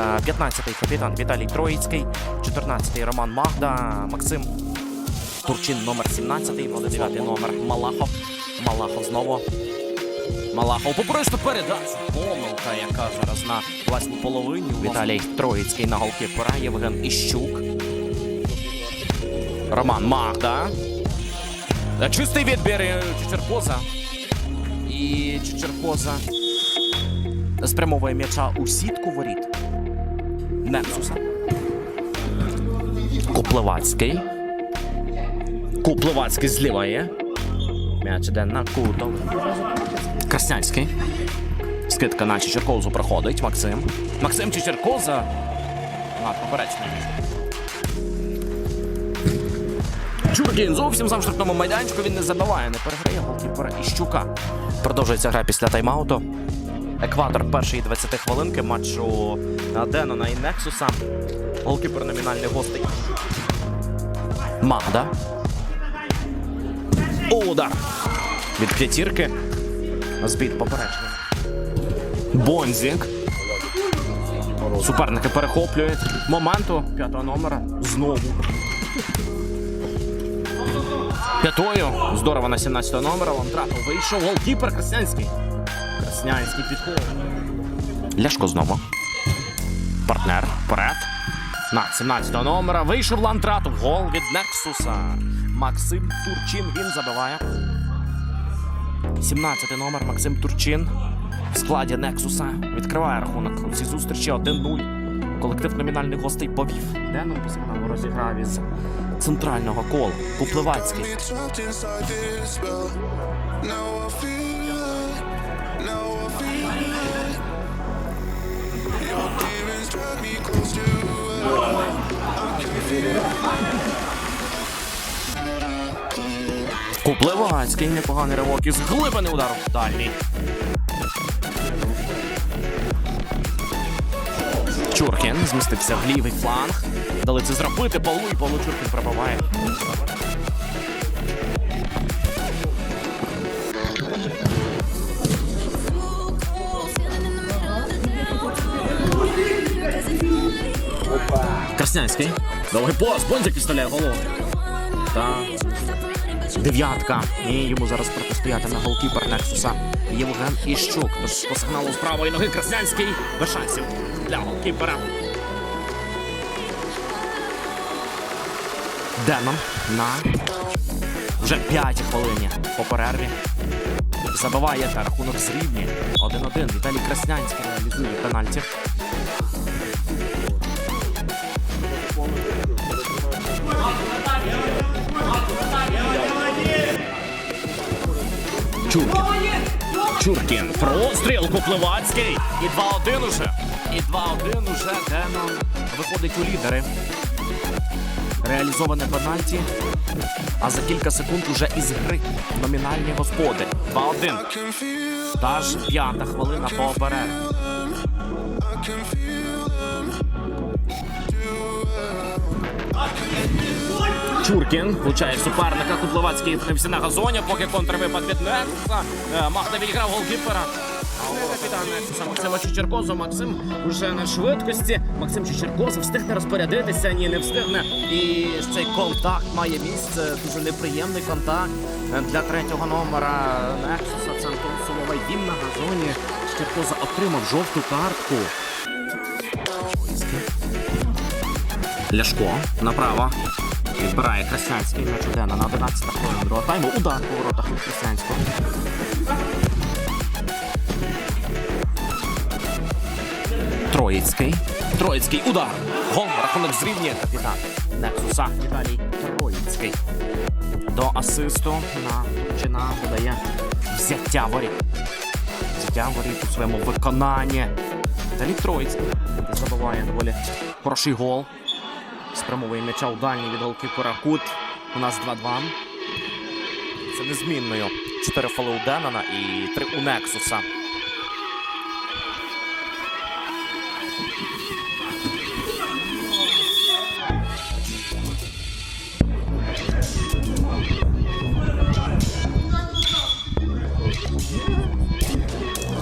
15-й капітан Віталій Троїцький, 14-й Роман Магда, Максим Турчин номер 17-й, номер Малахов. Малахов знову. Малахов поперечна передача. Помилка, яка зараз на власній половині. Віталій Троїцький на голкіпера, Євген Іщук. Роман Магда. Е, Чистий відбір е, Чечеркоза. І Чечеркоза спрямовує м'яча у сітку воріт. Нексуса. Куплевацький. Куплевацький зліва. М'яч іде на кутов. Краснянський. Скидка на Чечеркозу проходить. Максим. Максим Чечеркоза. Над поперечним. Чуркін зовсім за штрафному майданчику він не забиває, не переграє голкіпера Іщука. Продовжується гра після тайм-ауту. Екватор першої 20 хвилинки матчу Денона і Нексуса. Голкіпер номінальний гостей. Магда. Удар. Від п'ятірки. Збіт поперечний. Бонзік. Суперники перехоплюють. Моменту п'ятого номера. Знову. П'ятою. Здорово на 17 номера. Лантрато вийшов. Голкіпер Краснянський. Краснянський підходить. Ляшко знову. Партнер. Вперед. На 17 номера. Вийшов Лантратов. Гол від Нексуса. Максим Турчин. Він забиває. 17 номер Максим Турчин. В складі Нексуса відкриває рахунок у цій зустрічі 1-0. Колектив номінальних гостей повів. Деном по сигналу розіграв із центрального кола. Купливацький. Купливацький, непоганий ривок із глибини удару. Дальній. Чуркін змістився в лівий фланг. Дали це зробити Павлу і Павло Чуркін пробиває. Краснянський. Довгий пост. Бонзик підставляє голову. Та дев'ятка. І йому зараз протистоятиме голкіпер Нексуса Євген Іщук. Тож по сигналу з правої ноги Краснянський без шансів для голкіпера. Демон на вже п'ятій хвилині по перерві. Забиває та рахунок зрівнює. 1-1. Віталій Краснянський реалізує пенальті. Чуркін. Простріл Купливацький. І 2-1 уже. І 2-1 уже Денон виходить у лідери. Реалізоване пенальті. А за кілька секунд уже із гри номінальні господарі. 2-1. I Та ж п'ята хвилина по Чуркін влучає суперника. Куплевацький впнився на газоні, поки контрвипад від Нексуса. Е, Махта відіграв голкіпера. Капітан Максима Чечеркозу. Максим уже на швидкості. Максим Чечеркозу встигне розпорядитися. Ні, не встигне. І цей контакт має місце. Дуже неприємний контакт для третього номера Нексуса. Це Антон Соловей. Він на газоні. Чечеркоза отримав жовту картку. Ляшко направо. Відбирає Краснянський м'яч у на 11 хвилин другого тайму. Удар по воротах від Краснянського. Троїцький. Троїцький удар. Гол. Рахунок зрівнює капітан Нексуса. Віталій Троїцький. До асисту на Турчина подає взяття воріт. Взяття воріт у своєму виконанні. Віталій Троїцький забиває доволі хороший гол. Спрямовує м'яча у дальній від голкіпера Кут. У нас 2-2. Це незмінною. 4 фоли у Денона і 3 у Нексуса.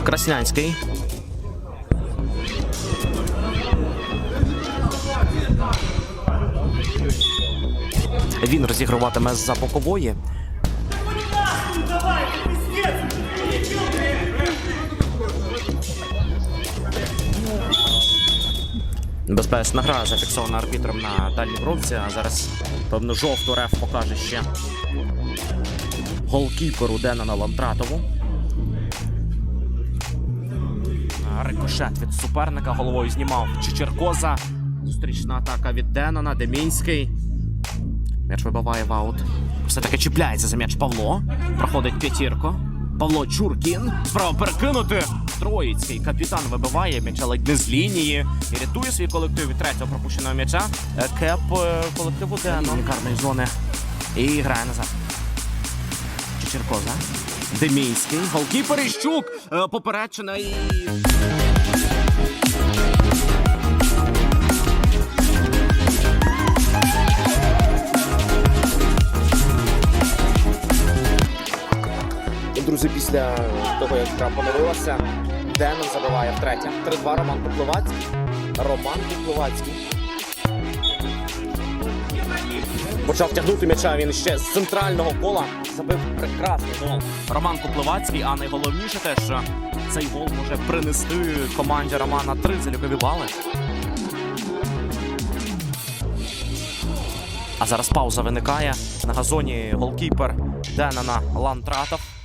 Краснянський. Він розігруватиме за бокової. Безпечна гра зафіксована арбітром на дальній бровці, а зараз, певно, жовту реф покаже ще голкіперу Денана Лантратову. Рикошет від суперника головою знімав Чечеркоза. Зустрічна атака від Денона, Демінський. М'яч вибиває в аут. Все-таки чіпляється за м'яч Павло. Проходить п'ятірко. Павло Чуркін. Справа перекинути. Троїцький капітан вибиває м'яча ледь не з лінії. І рятує свій колектив від третього пропущеного м'яча. Е, Кеп е, колективу Дено. Карної зони. І грає назад. Чечеркоза. Демінський. Голкіпер Іщук. Е, Поперечина і. Після того, як гра поновилася, Денон забиває втретє. 3-2 Роман Куплевацький. Роман Куплевацький. Почав тягнути м'яча він ще з центрального кола. Забив прекрасний гол. Роман Куплевацький, а найголовніше те, що цей гол може принести команді Романа три залікові бали. А зараз пауза виникає. На газоні голкіпер Денана Лантратов.